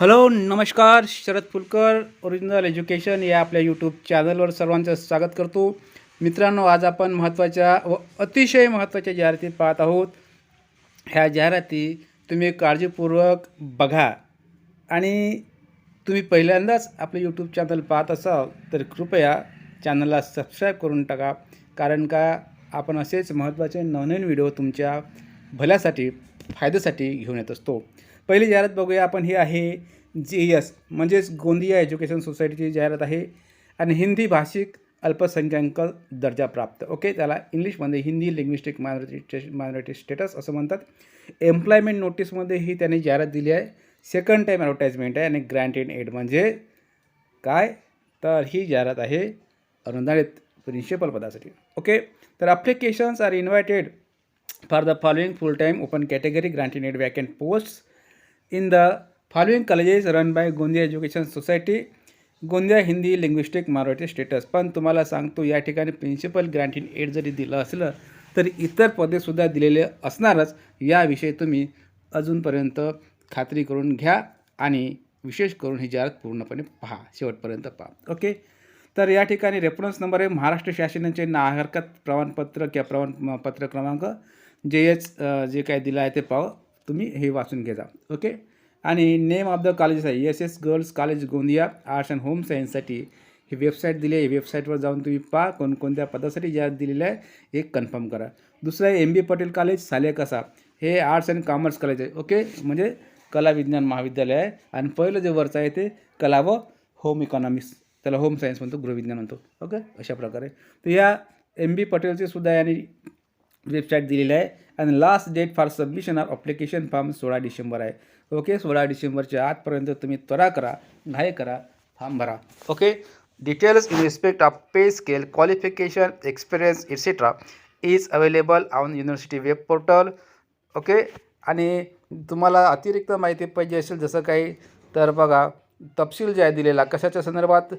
Hello नमस्कार Sharad Phulkar original education या आपल्या यूट्यूब चॅनलवर सर्वांचं स्वागत करतो. मित्रांनो आज आपण महत्त्वाच्या व अतिशय महत्त्वाच्या जाहिराती पाहत आहोत. ह्या जाहिराती तुम्ही काळजीपूर्वक बघा. आणि तुम्ही पहिल्यांदाच आपलं यूट्यूब चॅनल पाहत असाल तर कृपया चॅनलला सबस्क्राईब करून टाका. कारण का आपण असेच महत्त्वाचे नवनवीन व्हिडिओ तुमच्या भल्यासाठी फायद्यासाठी घेऊन येत असतो. पहिली जाहिरात बघूया आपण ही आहे जी एस म्हणजेच गोंदिया एज्युकेशन सोसायटीची जाहिरात आहे. आणि हिंदी भाषिक अल्पसंख्याक दर्जा प्राप्त. ओके त्याला इंग्लिशमध्ये Hindi linguistic minority minority status असं म्हणतात. एम्प्लॉयमेंट नोटीसमध्ये ही त्यांनी जाहिरात दिली आहे. सेकंड टाईम ॲडव्हर्टाईजमेंट आहे आणि ग्रँट इन एड म्हणजे काय? तर ही जाहिरात आहे अनुदानित प्रिन्सिपल पदासाठी. ओके तर applications are invited for the following full time open category granted aid vacant post in the following colleges run by Gondia education society Gondia Hindi linguistic minority status पण तुम्हाला सांगतो या ठिकाणी प्रिन्सिपल ग्रँटीन एड जरी दिलं असलं तरी इतर पदेसुद्धा दिलेले असणारच. याविषयी तुम्ही अजूनपर्यंत खात्री करून घ्या आणि विशेष करून ही जाहिरात पूर्णपणे पहा. शेवटपर्यंत पहा. ओके? तर या ठिकाणी रेफरन्स नंबर आहे महाराष्ट्र शासनाचे नाहरकत प्रमाणपत्र किंवा प्रमाणपत्र क्रमांक जे एच जे काय दिलं आहे ते पाव तुम्ही हे वाचून घेजा ओके? आणि नेम ऑफ द कॉलेजेस आहे. S S girls college Gondia. Arts and home सायन्ससाठी ही वेबसाईट दिली आहे. वेबसाईटवर जाऊन तुम्ही पहा कोणकोणत्या पदासाठी ज्या दिलेल्या आहे हे कन्फर्म करा. दुसरं आहे एम बी पटेल कॉलेज साले कसा? हे आर्ट्स अँड कॉमर्स कॉलेज आहे. ओके? म्हणजे कला विज्ञान महाविद्यालय आहे. आणि पहिलं जे वरचं आहे ते कला व होम इकॉनॉमिक्स त्याला होम सायन्स म्हणतो गृहविज्ञान म्हणतो. ओके? अशा प्रकारे. तर या एम बी पटेलचे सुद्धा आणि वेबसाईट दिलेली आहे. आणि last date for submission of application form सोळा डिसेंबर आहे. ओके सोळा डिसेंबरच्या आतपर्यंत तुम्ही त्वरा करा घाई करा फॉर्म भरा. Okay details in respect of pay scale qualification experience etcetera is available on university web portal okay आणि तुम्हाला अतिरिक्त माहिती पाहिजे असेल जसं काही तर बघा तपशील जे आहे दिलेला कशाच्या संदर्भात?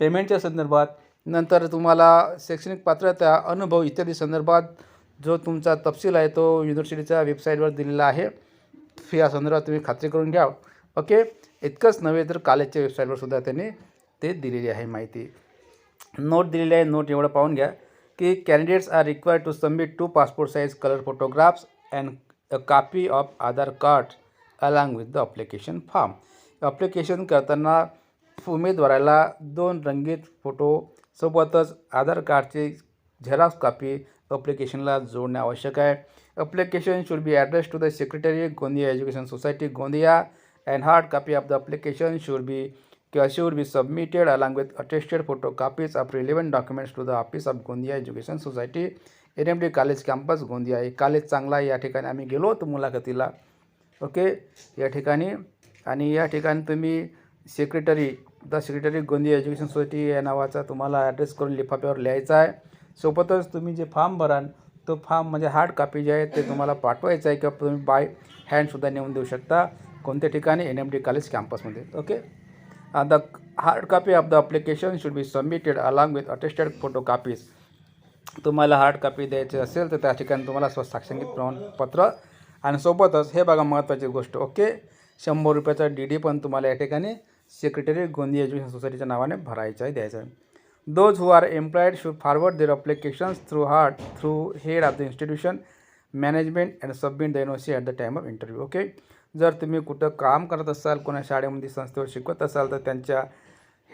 पेमेंटच्या संदर्भात. नंतर तुम्हाला शैक्षणिक पात्रता अनुभव इत्यादी संदर्भात जो तुमचा तपशील आहे तो युनिव्हर्सिटीच्या वेबसाईटवर दिलेला आहे. फी या संदर्भात तुम्ही खात्री करून घ्या. ओके इतकंच नव्हे तर कॉलेजच्या वेबसाईटवर सुद्धा त्यांनी ते दिलेली आहे माहिती. नोट दिलेली आहे. नोट एवढं पाहून घ्या की candidates are required to submit two passport size colour photographs and a copy of Aadhaar card along with the application form application करताना उमेदवाराला दोन रंगीत फोटो सोबतच आधार कार्डची झेरॉक्स कापी अप्लिकेशनला जोडणे आवश्यक आहे. Application should be address to the secretary Gondia education society Gondia and hard copy of the application should be किंवा should be submitted along with attested photo copies of relevant documents to the office of Gondia education society N M D college campus Gondia हे college चांगला आहे या ठिकाणी आम्ही गेलो होतो मुलाखतीला. ओके या ठिकाणी. आणि या ठिकाणी तुम्ही secretary the secretary Gondia education society या नावाचा तुम्हाला ॲड्रेस करून लिफाफ्यावर लिहायचा आहे. सोबतच तुम्ही जे फॉर्म भराल तो फॉर्म म्हणजे हार्ड कॉपी जे आहे ते तुम्हाला पाठवायचं आहे किंवा तुम्ही बाय हँडसुद्धा नेऊन देऊ शकता कोणत्या ठिकाणी एन एम डी कॉलेज कॅम्पसमध्ये okay the hard copy of the application should be submitted along with attested photo copies तुम्हाला हार्ड कॉपी द्यायची असेल तर त्या ठिकाणी तुम्हाला स्वसाक्षंगित प्रमाणपत्र आणि सोबतच हे बघा महत्त्वाची गोष्ट ओके शंभर रुपयाचा डी डी पण तुम्हाला या ठिकाणी सेक्रेटरी गोंदिया एज्युकेशन सोसायटीच्या नावाने भरायचं आहे द्यायचं आहे. Those who are employed should forward their applications through heart through head of the institution management and submit the N O C at the time of interview okay जर तुम्ही कुठं काम करत असाल कोणा शाळेमध्ये संस्थेवर शिकवत असाल तर त्यांच्या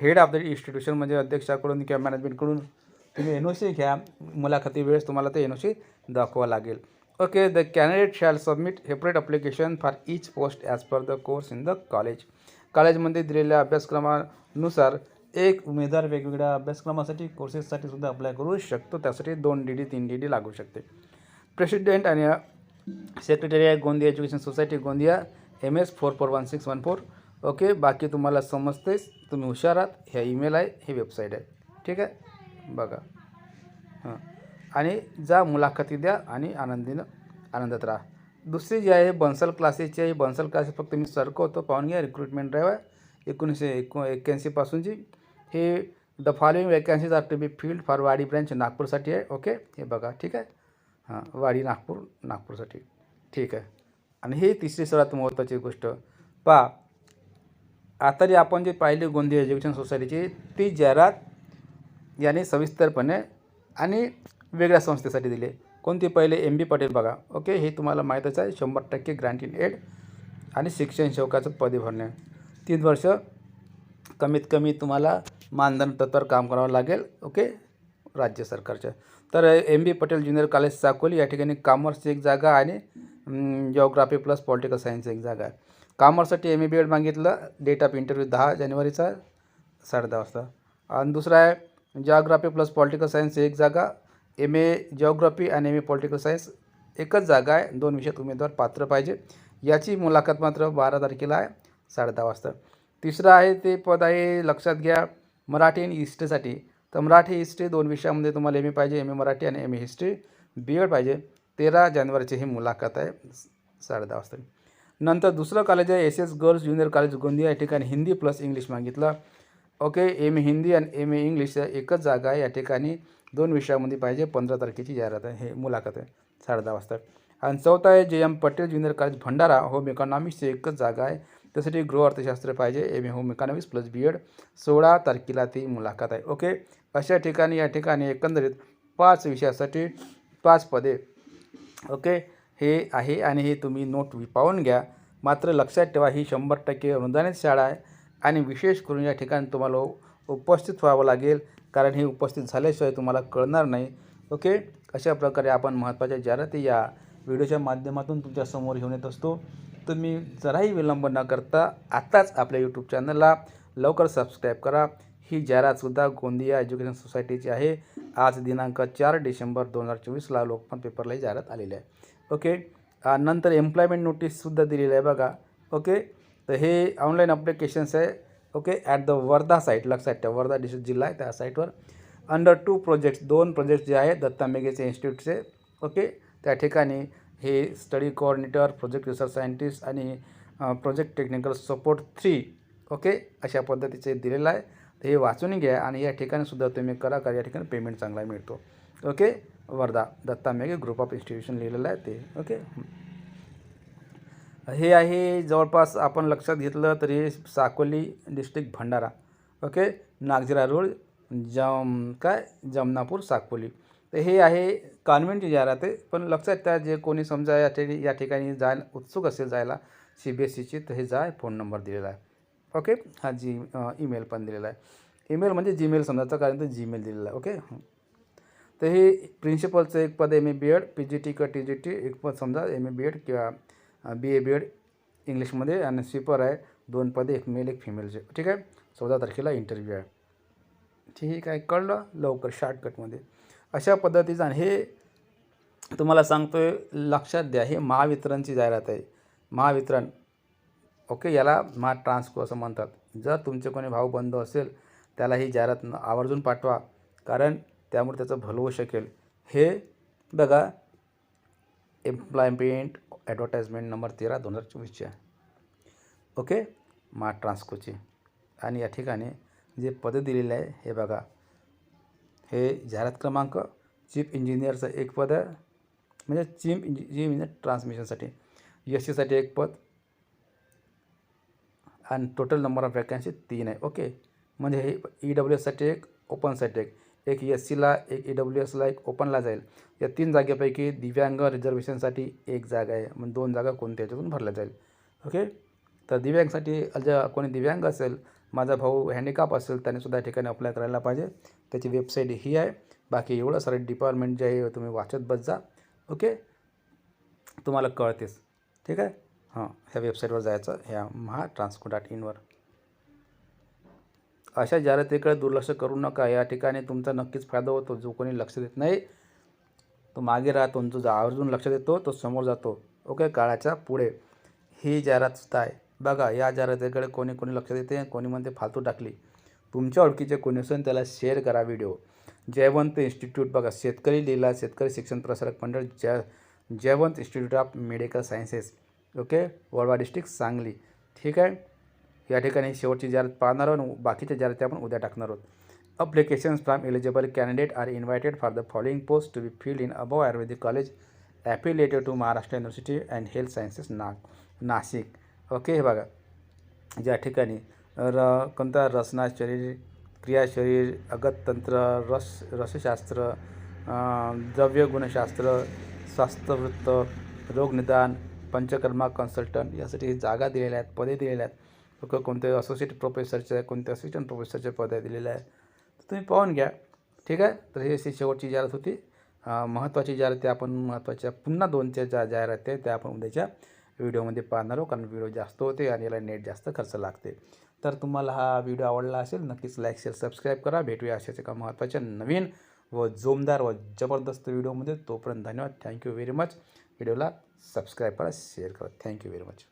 हेड ऑफ द इन्स्टिट्यूशन म्हणजे अध्यक्षाकडून किंवा मॅनेजमेंटकडून तुम्ही एन ओ सी घ्या. मुलाखती वेळेस तुम्हाला ते एन ओ सी दाखवा लागेल. Okay the candidate shall submit separate application for each post as per the course in the college कॉलेजमध्ये दिलेल्या अभ्यासक्रमानुसार एक उमेदवार वेगवेगळ्या अभ्यासक्रमासाठी कोर्सेससाठी सुद्धा अप्लाय करू शकतो. त्यासाठी दोन डी डी तीन डी डी लागू शकते. प्रेसिडेंट आणि सेक्रेटरी आहे Gondia education society Gondia M S four four one six one four okay बाकी तुम्हाला समजतेच तुम्ही हुशार आहात ह्या ईमेल आहे हे वेबसाईट आहे. ठीक आहे? बघा. हां. आणि जा मुलाखती द्या आणि आनंदीनं आनंदात राहा. दुसरी जी आहे बन्सल क्लासेसची आहे. बन्सल क्लासेस फक्त मी सरकवतो. पाहून घ्या रिक्रुटमेंट ड्राईव्ह आहे. एकोणीसशे एको एक्क्याऐंशीपासूनची हे the following vacancies are to be filled for Wadi branch नागपूरसाठी आहे ओके हे बघा ठीक आहे हां वाडी नागपूर नागपूरसाठी ठीक आहे आणि ही तिसरी सर्वात महत्त्वाची गोष्ट पहा आता जे आपण जे पाहिले गोंदिया एज्युकेशन सोसायटीची ती जाहिरात याने सविस्तरपणे आणि वेगळ्या संस्थेसाठी दिले कोणती पहिले एम बी पटेल बघा ओके हे तुम्हाला माहीतच आहे शंभर टक्के ग्रँट इन एड आणि शिक्षण सेवकाचं पदे भरणे तीन वर्ष कमीत कमी तुम्हाला मानधन तत्पर काम करावं लागेल ओके? राज्य सरकारच्या. तर M B Patel junior college Sakoli या ठिकाणी कॉमर्सची एक जागा आणि जिओग्राफी प्लस पॉलिटिकल सायन्स एक जागा आहे. कॉमर्ससाठी एम ए बी एड मागितलं डेट ऑफ इंटरव्ह्यू दहा जानेवारीचा साडे दहा वाजता. आणि दुसरा आहे जिओग्राफी प्लस पॉलिटिकल सायन्स एक जागा एम ए जिओग्राफी आणि एम ए पॉलिटिकल सायन्स एकच जागा आहे. दोन विषयात उमेदवार पात्र पाहिजे. याची मुलाखत मात्र बारा तारखेला आहे साडे दहा वाजता. तिसरं आहे ते पद आहे लक्षात घ्या मराठी आणि हिस्ट्रीसाठी. तर मराठी हिस्ट्री दोन विषयामध्ये तुम्हाला एम ए पाहिजे एम ए मराठी आणि M A history. B Ed पाहिजे. तेरा जानेवारीची ही मुलाखत आहे. साडे दहा वाजता. नंतर दुसरं कॉलेज आहे S S girls junior college Gondia. या ठिकाणी हिंदी प्लस इंग्लिश मागितलं. ओके एम ए हिंदी आणि एम ए इंग्लिश एकच जागा आहे. या ठिकाणी दोन विषयामध्ये पाहिजे. पंधरा तारखेची जाहिरात आहे. हे मुलाखत आहे. साडे दहा वाजता. आणि चौथा आहे J M Patel junior college Bhandara. Home इकॉनॉमिक्सची एकच जागा आहे. त्यासाठी गृह अर्थशास्त्र पाहिजे. M A home economics plus B Ed सोळा तारखेला ती मुलाखत आहे. ओके अशा ठिकाणी या ठिकाणी एकंदरीत पाच विषयासाठी पाच पदे. ओके हे आहे आणि हे तुम्ही नोट पाहून घ्या. मात्र लक्षात ठेवा ही शंभर टक्के अनुदानित शाळा आहे आणि विशेष करून या ठिकाणी तुम्हाला उपस्थित व्हावं लागेल. कारण हे उपस्थित झाल्याशिवाय तुम्हाला कळणार नाही. ओके अशा प्रकारे आपण महत्त्वाच्या जाहिराती या व्हिडिओच्या माध्यमातून तुमच्यासमोर घेऊन येत असतो. तुम्ही जराही विलंब न करता आत्ताच आपल्या यूट्यूब चॅनलला लवकर सबस्क्राईब करा. ही जाहिरातसुद्धा गोंदिया एज्युकेशन सोसायटीची आहे. आज दिनांक चार डिसेंबर दोन हजार चोवीसला लोकमत पेपरला ही जाहिरात आलेली आहे. ओके? नंतर एम्प्लॉयमेंट नोटीससुद्धा दिलेली आहे बघा. ओके? तर हे ऑनलाईन अप्लिकेशन्स आहे. Okay? At the Wardha site लक्षात ठेवा. वर्धा डिस्ट्रिक्ट जिल्हा आहे त्या साईटवर अंडर टू प्रोजेक्ट्स दोन प्रोजेक्ट्स जे आहेत दत्ता मेघेचे इन्स्टिट्यूटचे ओके? त्या ठिकाणी हे study coordinator project research scientist आणि project technical support three okay अशा पद्धतीचे दिलेलं आहे. तर हे वाचून घ्या आणि या ठिकाणीसुद्धा तुम्ही करा करा या ठिकाणी पेमेंट चांगला मिळतो. Okay Wardha Datta Meghe group of institution लिहिलेलं आहे ते. ओके हे आहे जवळपास आपण लक्षात घेतलं तर हे Sakoli district Bhandara. Okay Nagzira road जम काय? जमनापूर साकोली. तर हे आहे कॉन्व्हेंटची जाहिरात आहे. पण लक्षात त्या जे कोणी समजा या ठिकाणी या ठिकाणी जायला उत्सुक असेल जायला सी बी एस सीची तर हे जाय फोन नंबर दिलेला आहे. ओके? हा जी ईमेल पण दिलेला आहे. ईमेल म्हणजे जीमेल समजायचं कारण तर जीमेल दिलेला आहे. ओके? तर हे प्रिन्सिपलचं एक पद M A B Ed P G T किंवा टी जी टी एक पद समजा एम ए बी एड किंवा बी ए बी एड इंग्लिशमध्ये आणि स्वीपर आहे दोन पदे एक मेल एक फिमेलचे. ठीक आहे? चौदा तारखेला इंटरव्ह्यू आहे. ठीक आहे कळलं? लवकर शॉर्टकटमध्ये अशा पद्धतीचं आणि हे तुम्हाला सांगतो आहे लक्षात द्या हे महावितरणची जाहिरात आहे. महावितरण ओके याला महा ट्रान्सको असं म्हणतात. जर तुमचे कोणी भाऊ बंद असेल त्याला ही जाहिरात न- आवर्जून पाठवा कारण त्यामुळे त्याचं भलं होऊ शकेल. हे बघा एम्प्लॉयमेंट ॲडव्हर्टाइजमेंट नंबर तेरा दोन हजार चोवीसची ओके मा ट्रान्सकोची आणि या ठिकाणी जे पदं दिलेलं आहे हे बघा. हे जाहिरात क्रमांक चीफ इंजिनियरचं एक पद आहे. म्हणजे चीफ इंजि चीफ इंजिनियर ट्रान्समिशनसाठी. एस सीसाठी एक पद. आणि टोटल नंबर ऑफ वॅकन्सी तीन आहे. ओके. म्हणजे हे ई डब्ल्यू एससाठी एक ओपनसाठी एक. एक एस सीला एक ई डब्ल्यू एसला एक ओपनला जाईल. या तीन जागेपैकी दिव्यांग रिझर्वेशनसाठी एक जागा आहे. म्हणजे दोन जागा कोणत्या याच्यातून भरल्या जाईल? ओके. तर दिव्यांगसाठी जर कोणी दिव्यांग असेल माझा भाऊ हँडिकॅप असेल त्याने सुद्धा या ठिकाणी अप्लाय करायला पाहिजे. त्याची वेबसाईट ही आहे. बाकी एवढं सारे डिपार्टमेंट जे आहे तुम्ही वाचत बस जा. ओके तुम्हाला कळतेच. ठीक आहे? हां ह्या वेबसाईटवर जायचं. ह्या महा ट्रान्सपोर्ट डॉट इनवर अशा जाहिरातीकडे दुर्लक्ष करू नका. या ठिकाणी तुमचा नक्कीच फायदा होतो. जो कोणी लक्ष देत नाही तो मागे राहतो. जो आवर्जून लक्ष देतो तो समोर जातो. ओके काळाच्या पुढे. ही जाहिरातसुद्धा आहे. बघा या जाहिरातीकडे कोणी कोणी लक्ष देते कोणी म्हणते फालतू टाकली. तुमच्या ओळखीचे कोणी असून त्याला शेअर करा व्हिडिओ जयवंत इन्स्टिट्यूट बघा शेतकरी लिहिला शेतकरी शिक्षण प्रसारक मंडळ जय Jaywant institute of medical sciences okay Walwa district Sangli. ठीक आहे? या ठिकाणी शेवटची जाहिरात पाहणार आहोत बाकीच्या जाहिराती आपण उद्या टाकणार आहोत. Applications from eligible candidate are invited for the following post to be filled in above Ayurvedic college affiliated to Maharashtra university and health sciences ना नाशिक ओके हे बघा. ज्या ठिकाणी र कोणता रचना शरीर क्रिया शरीर अगततंत्र रस रसशास्त्र द्रव्यगुणशास्त्र स्वास्थ्यवृत्त रोगनिदान पंचकर्मा कन्सल्टंट यासाठी जागा दिलेल्या आहेत पदे दिलेल्या आहेत. लोक कोणते असोसिएट प्रोफेसरचे कोणते असिस्टंट प्रोफेसरचे पदे दिलेले आहे तर तुम्ही पाहून घ्या. ठीक आहे? तर हे अशी शेवटची जाहिरात होती. महत्त्वाची जाहिराती आपण महत्त्वाच्या पुन्हा दोनच्या ज्या जाहिराती आहेत त्या आपण उद्याच्या व्हिडिओमध्ये पाहणार आहोत कारण व्हिडिओ जास्त होते आणि याला नेट जास्त खर्च लागते. तर तुम्हाला हा व्हिडिओ आवडला असेल नक्कीच लाईक शेअर सबस्क्राईब करा. भेटूया अशाच एका महत्त्वाच्या नवीन व जोमदार व जबरदस्त व्हिडिओमध्ये. तोपर्यंत धन्यवाद. थँक्यू व्हेरी मच व्हिडिओला सबस्क्राईब करा शेअर करा. Thank you very much